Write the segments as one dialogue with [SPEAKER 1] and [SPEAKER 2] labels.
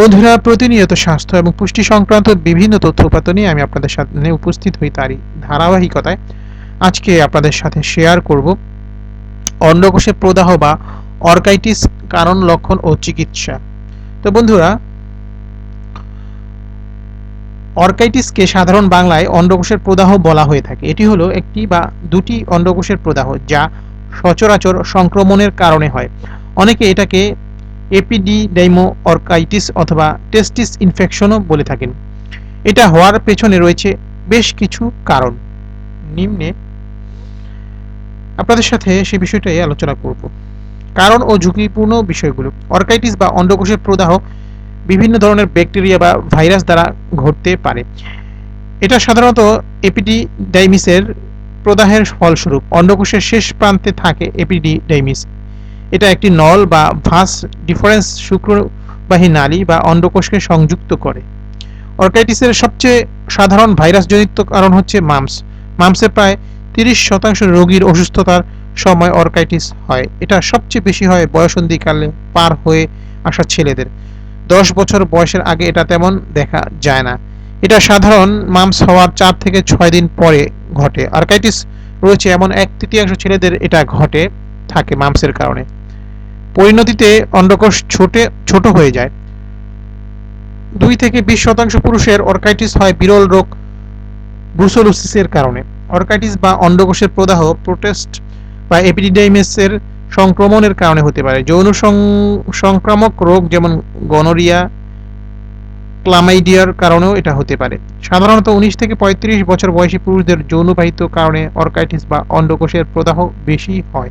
[SPEAKER 1] বন্ধুরা, প্রতিনিয়ত স্বাস্থ্য এবং পুষ্টি সংক্রান্ত বিভিন্ন তথ্য উপাত্ত নিয়ে আমি আপনাদের সামনে উপস্থিত হই তারই ধারাবাহিকতায়। আজকে আপনাদের সাথে শেয়ার করব অন্ডকোষে প্রদাহ বা অর্কাইটিস কারণ লক্ষণ ও চিকিৎসা। তো বন্ধুরা অর্কাইটিসকে সাধারণ বাংলায় অন্ডকোষের প্রদাহ বলা হয়ে থাকে। এটি হলো একটি বা দুটি অন্ডকোষের প্রদাহ যা সচরাচর সংক্রমণের কারণে হয়। অনেকে এটাকে এপিডিডাইমো অর্কাইটিস অথবা টেস্টিস ইনফেকশনও বলে থাকেন। এটা হওয়ার পেছনে রয়েছে বেশ কিছু কারণ। নিম্নে আপনাদের সাথে সে বিষয়টাই আলোচনা করব। কারণ ও ঝুঁকিপূর্ণ বিষয়গুলো। অর্কাইটিস বা অন্ডকোষের প্রদাহ বিভিন্ন ধরনের ব্যাকটেরিয়া বা ভাইরাস দ্বারা ঘটতে পারে। এটা সাধারণত এপিডিডাইমিসের প্রদাহের ফলস্বরূপ। অন্ডকোষের শেষ প্রান্তে থাকে এপিডিডাইমিস। এটা একটি নল বা ভাস ডিফারেন্স শুক্রবাহী নালী বা অন্ডকোষকে সংযুক্ত করে। অর্কাইটিসের সবচেয়ে সাধারণ ভাইরাসজনিত কারণ হচ্ছে মামস। মামসের প্রায় তিরিশ শতাংশ রোগীর অসুস্থতার সময় অর্কাইটিস হয়। এটা সবচেয়ে বেশি হয় বয়সন্ধিকালে পার হয়ে আসা ছেলেদের। দশ বছর বয়সের আগে এটা তেমন দেখা যায় না। এটা সাধারণ মামস হওয়ার চার থেকে ছয় দিন পরে ঘটে। আর্কাইটিস রয়েছে এমন এক তৃতীয়াংশ ছেলেদের এটা ঘটে। থাকে মামসের কারণে। পরিণতিতে অন্ডকোষ ছোটে, ছোট হয়ে যায়। দুই থেকে বিশ শতাংশ পুরুষের অর্কাইটিস হয় বিরল রোগ ব্রুসোলোসিসের কারণে। অর্কাইটিস বা অন্ডকোষের প্রদাহ প্রোটেস্ট বা এপিডিডাইমেসের সংক্রমণের কারণে হতে পারে। যৌন সংক্রামক রোগ যেমন গনোরিয়া, ক্লামাইডিয়ার কারণেও এটা হতে পারে। সাধারণত উনিশ থেকে পঁয়ত্রিশ বছর বয়সী পুরুষদের যৌনবাহিত কারণে অর্কাইটিস বা অন্ডকোষের প্রদাহ বেশি হয়।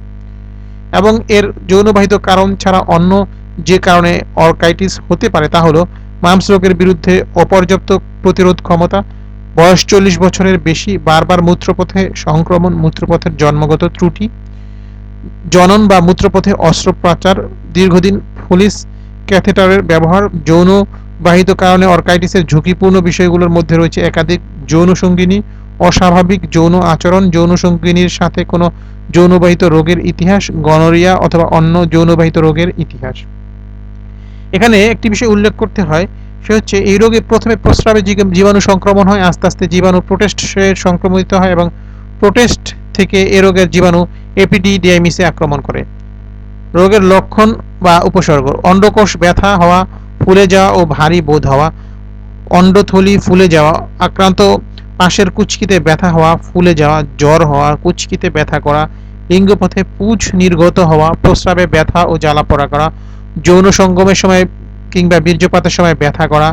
[SPEAKER 1] এবং এর যৌনবাহিত কারণ ছাড়া অন্য যে কারণে অর্কাইটিস হতে পারে তা হলো মামস রোগের বিরুদ্ধে অপর্যাপ্ত প্রতিরোধ ক্ষমতা, বয়স চল্লিশ বছরের বেশি, বারবার মূত্রপথে সংক্রমণ, মূত্রপথের জন্মগত ত্রুটি, জনন বা মূত্রপথে অস্ত্রোপচার, দীর্ঘদিন ফলিস ক্যাথেটারের ব্যবহার যৌন বাহিত কারণে অর্কাইটিসের ঝুঁকিপূর্ণ বিষয়গুলোর মধ্যে রয়েছে একাধিক যৌন সঙ্গিনী অস্বাভাবিক যৌন আচরণ, যৌন সঙ্গিনীর সাথে কোনো যৌনবাহিত রোগের ইতিহাস, গনোরিয়া অথবা অন্য যৌনবাহিত রোগের ইতিহাস। এখানে একটি বিষয় উল্লেখ করতে হয়, সে হচ্ছে এই রোগে প্রথমে প্রস্রাবে জীবাণু সংক্রমণ হয়, আস্তে আস্তে জীবাণু প্রোটেস্ট সংক্রমিত হয় এবং প্রোটেস্ট থেকে এ রোগের জীবাণু এপিডিডিয়ামিসে আক্রমণ করে। রোগের লক্ষণ বা উপসর্গ, অন্ডকোষ ব্যথা হওয়া, ফুলে যাওয়া ও ভারী বোধ হওয়া, অন্ডথলি ফুলে যাওয়া, আক্রান্ত পাশের কুচকিতে ব্যথা হওয়া, ফুলে যাওয়া, জ্বর হওয়া, কুচকিতে ব্যথা করা, লিঙ্গপথে পুজ নির্গত হওয়া, প্রস্রাবে ব্যথা ও জ্বালা পড়া করা, যৌন সঙ্গমের সময় কিংবা বীর্যপাতের সময় ব্যথা করা,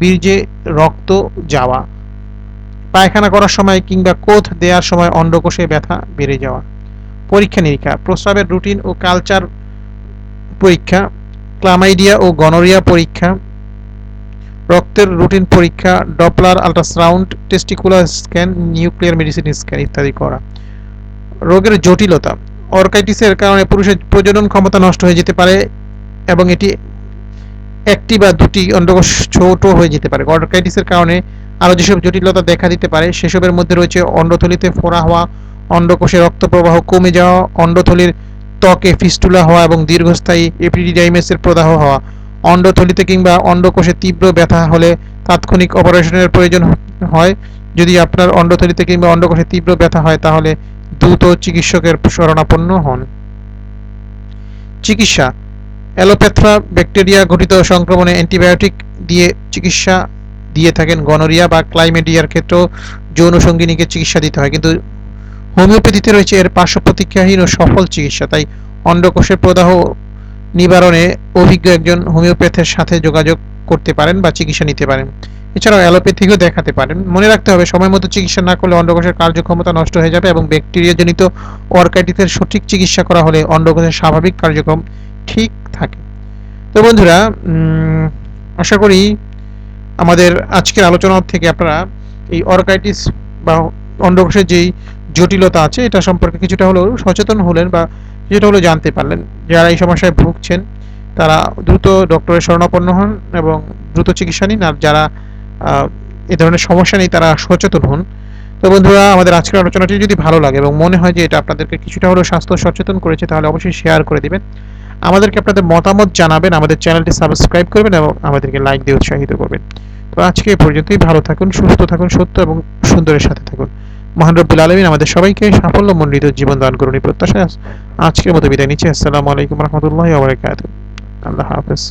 [SPEAKER 1] বীর্যে রক্ত যাওয়া, পায়খানা করার সময় কিংবা কোথ দেওয়ার সময় অন্ডকোষে ব্যথা বেড়ে যাওয়া, পরীক্ষা নিরীক্ষা, প্রস্রাবের রুটিন ও কালচার পরীক্ষা, ক্লামাইডিয়া ও গনোরিয়া পরীক্ষা রক্তের রুটিন পরীক্ষা, Doppler ultrasound, testicular scan, nuclear medicine scan ইত্যাদি করা। রোগের জটিলতা। অর্কাইটিসের কারণে পুরুষের প্রজনন ক্ষমতা নষ্ট হয়ে যেতে পারে এবং এটি একটি বা দুটি অন্ডকোষ ছোট হয়ে যেতে পারে। অর্কাইটিসের কারণে আরও যেসব জটিলতা দেখা দিতে পারে, সেসবের মধ্যে রয়েছে অন্ডথলিতে ফোড়া হওয়া, অন্ডকোষে রক্ত প্রবাহ কমে যাওয়া, অন্ডথলির ত্বকে ফিস্টুলা হওয়া এবং দীর্ঘস্থায়ী এপিডিডাইমেসের প্রদাহ হওয়া। অন্ডথলিতে কিংবা অন্ডকোষে তীব্র ব্যথা হলে তাৎক্ষণিক অপারেশনের প্রয়োজন হয়। যদি আপনার অন্ডথলিতে কিংবা অন্ডকোষে তীব্র ব্যথা হয়, তাহলে দ্রুত চিকিৎসকের শরণাপন্ন হন। চিকিৎসা। অ্যালোপ্যাথ্রা ব্যাকটেরিয়া ঘটিত সংক্রমণে অ্যান্টিবায়োটিক দিয়ে চিকিৎসা দিয়ে থাকেন। গনোরিয়া বা ক্লাইমেডিয়ার ক্ষেত্রেও যৌন সঙ্গিনীকে চিকিৎসা দিতে হয়। কিন্তু হোমিওপ্যাথিতে রয়েছে এর পার্শ্ব প্রতিক্রিয়াহীন ও সফল চিকিৎসা। তাই অন্ডকোষের প্রদাহ নিবারণে অভিজ্ঞ একজন হোমিওপ্যাথের সাথে যোগাযোগ করতে পারেন বা চিকিৎসা নিতে পারেন। এছাড়াও অ্যালোপ্যাথিকও দেখাতে পারেন। মনে রাখতে হবে, সময় মতো চিকিৎসা না করলে অন্ডকোষের কার্যক্ষমতা নষ্ট হয়ে যাবে এবং ব্যাকটেরিয়াজনিত অর্কাইটিসের সঠিক চিকিৎসা করা হলে অন্ডকোষের স্বাভাবিক কার্যক্রম ঠিক থাকে। তো বন্ধুরা আশা করি আমাদের আজকের আলোচনা থেকে আপনারা এই অর্কাইটিস বা অন্ডকোষের যেই জটিলতা আছে, এটা সম্পর্কে কিছুটা হলেও সচেতন হলেন বা কিছুটা হলো জানতে পারলেন। যারা এই সমস্যায় ভুগছেন, তারা দ্রুত ডক্টরের শরণাপন্ন হন এবং দ্রুত চিকিৎসা নিন। আর যারা এ ধরনের সমস্যা নেই, তারা সচেতন হন। তো বন্ধুরা, আমাদের আজকের আলোচনাটি যদি ভালো লাগে এবং মনে হয় যে এটা আপনাদেরকে কিছুটা হলেও স্বাস্থ্য সচেতন করেছে, তাহলে অবশ্যই শেয়ার করে দিবেন। আমাদেরকে আপনাদের মতামত জানাবেন, আমাদের চ্যানেলটি সাবস্ক্রাইব করবেন এবং আমাদেরকে লাইক দিয়ে উৎসাহিত করবেন। তো আজকে এ পর্যন্তই। ভালো থাকুন, সুস্থ থাকুন, সত্য এবং সুন্দরের সাথে থাকুন। মহান রব্বুল আলমিন আমাদের সবাইকে সাফল্যমণ্ডিত জীবন দান করুন প্রত্যাশা আজকের মতো বিদায় নিচ্ছি। আসসালামু আলাইকুম রহমতুল্লাহ আল্লাহ হাফেজ।